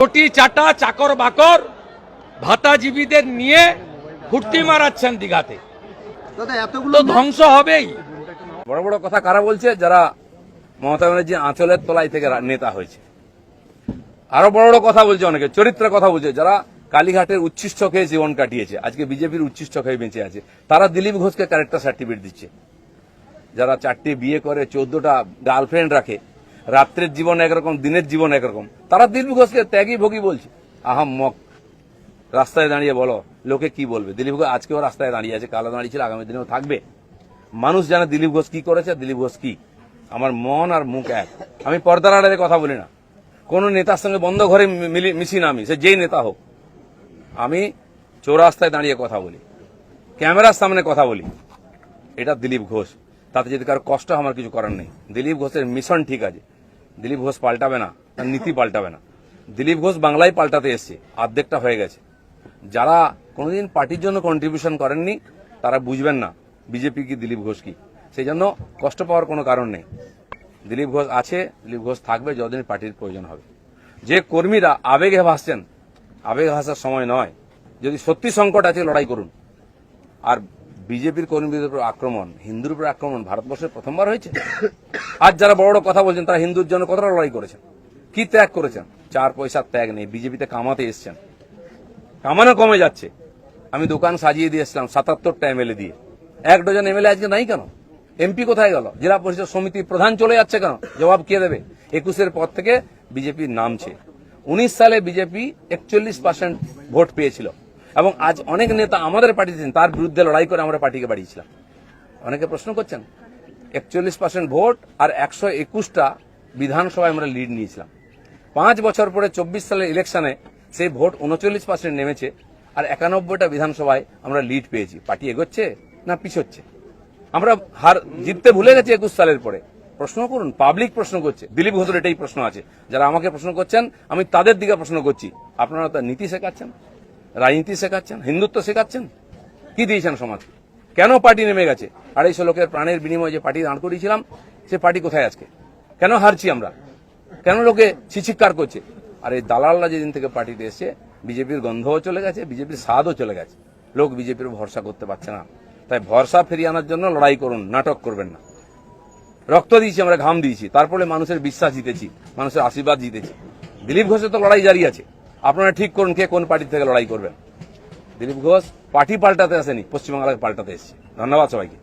কোটি চাটা চাকর বাকর ভাতাজীবীদের নিয়ে ফুর্তি মারাচ্ছেন দিঘাতে। এতগুলো তো ধ্বংস হবেই। বড় বড় কথা কারা বলছে? যারা মমতা ব্যানার্জি আঁচলের তলায় থেকে নেতা হয়েছে। আরও বড় বড় কথা বলছে অনেকে চরিত্রের কথা বলছে। যারা কালীঘাটের উচ্ছিষ্ট খেয়ে জীবন কাটিয়েছে আজকে বিজেপির উচ্ছিষ্ট খেয়ে বেঁচে আছে তারা দিলীপ ঘোষকে ক্যারেক্টার সার্টিফিকেট দিচ্ছে। যারা চারটি বিয়ে করে চোদ্দটা গার্লফ্রেন্ড রাখে রাত্রের জীবন একরকম, দিনের জীবন একরকম। তারা দিলীপ ঘোষকে ত্যাগী ভোগী বলছে আহাম মক, রাস্তায় দাঁড়িয়ে বলো, লোকে কি বলবে? দিলীপ ঘোষ আজকেও রাস্তায় দাঁড়িয়ে আছে কালো দাঁড়িয়েছিল আগামী দিনেও থাকবে। মানুষ জানে দিলীপ ঘোষ কি করেছে দিলীপ ঘোষ কি? আমার মন আর মুখ এক। আমি পর্দার আড়ালে কথা বলি না। কোন নেতার সঙ্গে বন্ধ ঘরে মিশি না আমি, সে যেই নেতা হোক। আমি চৌরাস্তায় দাঁড়িয়ে কথা বলি, ক্যামেরার সামনে কথা বলি। এটা দিলীপ ঘোষ। তাতে যদি কারও কষ্ট আমার কিছু করার নেই। দিলীপ ঘোষের মিশন ঠিক আছে। দিলীপ ঘোষ পাল্টাবে না, তার নীতি পাল্টাবে না। দিলীপ ঘোষ বাংলায় পাল্টাতে এসছে, অর্ধেকটা হয়ে গেছে। যারা কোনোদিন পার্টির জন্য কন্ট্রিবিউশন করেননি, তারা বুঝবেন না বিজেপি কি দিলীপ ঘোষ কি। সেই জন্য কষ্ট পাওয়ার কোনো কারণ নেই। দিলীপ ঘোষ আছে, দিলীপ ঘোষ থাকবে যতদিন পার্টির প্রয়োজন হবে। যে কর্মীরা আবেগে ভাসছেন, আবেগে ভাসার সময় নয়। যদি সত্যি সংকট আছে, লড়াই করুন। আর বিজেপির কর্মীদের উপর আক্রমণ, হিন্দুর উপর আক্রমণ ভারতবর্ষে প্রথমবার হয়েছে? আজ যারা বড় বড় কথা বলছেন, তারা হিন্দুর জন্য কতটা লড়াই করেছেন? কি ত্যাগ করেছেন? চার পয়সার ত্যাগ নেই, বিজেপিতে কামাতে এসছেন। কামানো কমে যাচ্ছে। আমি দোকান সাজিয়ে দিয়ে দিয়েছিলাম সাতাত্তরটা এমএলএ দিয়ে। এক ডজন এমএলএ আজকে নাই কেন? এমপি কোথায় গেল? জেলা পরিষদ সমিতি প্রধান চলে যাচ্ছে কেন? জবাব কে দেবে? একুশের পর থেকে বিজেপি নামছে। উনিশ সালে বিজেপি একচল্লিশ পার্সেন্ট ভোট পেয়েছিল। এবং আজ অনেক নেতা আমাদের পার্টিতে তার বিরুদ্ধে লড়াই করে আমরা পার্টিকে বাড়িয়েছিলাম। অনেকে প্রশ্ন করছেন একচল্লিশ পার্সেন্ট ভোট আর একশো একুশটা বিধানসভায় আমরা লিড নিয়েছিলাম। পাঁচ বছর পরে চব্বিশ সালের ইলেকশনে সেই ভোট উনচল্লিশ পার্সেন্ট নেমেছে আর একানব্বইটা বিধানসভায় আমরা লিড পেয়েছি। পার্টি এগোচ্ছে না পিছোচ্ছে? আমরা হার জিততে ভুলে গেছি একুশ সালের পরে। প্রশ্ন করুন পাবলিক প্রশ্ন করছে। দিলীপ ঘোষের এটাই প্রশ্ন আছে। যারা আমাকে প্রশ্ন করছেন, আমি তাদের দিকে প্রশ্ন করছি। আপনারা তো নীতি শেখাচ্ছেন, রাজনীতি শেখাচ্ছেন, হিন্দুত্ব শেখাচ্ছেন? কি দিয়েছেন সমাজ কেন পার্টি নেমে গেছে? আড়াইশো লোকের প্রাণের বিনিময়ে যে পার্টি দাঁড় করিয়েছিলাম, সে পার্টি কোথায় আজকে? কেন হারছি আমরা? কেন লোকে ছিচিৎকার করছে? আর এই দালালরা যেদিন থেকে পার্টিতে এসছে, বিজেপির গন্ধও চলে গেছে, বিজেপির স্বাদও চলে গেছে। লোক বিজেপির ভরসা করতে পারছে না। তাই ভরসা ফিরিয়ে আনার জন্য লড়াই করুন, নাটক করবেন না। রক্ত দিয়েছি, আমরা ঘাম দিয়েছি। তারপরে মানুষের বিশ্বাস জিতেছি, মানুষের আশীর্বাদ জিতেছি। দিলীপ ঘোষের তো লড়াই জারি আছে। আপনারা ঠিক করুন কে কোন পার্টি থেকে লড়াই করবেন। দিলীপ ঘোষ পার্টি পাল্টাতে আসেনি পশ্চিমবাংলাকে পাল্টাতে এসেছে। ধন্যবাদ সবাইকে।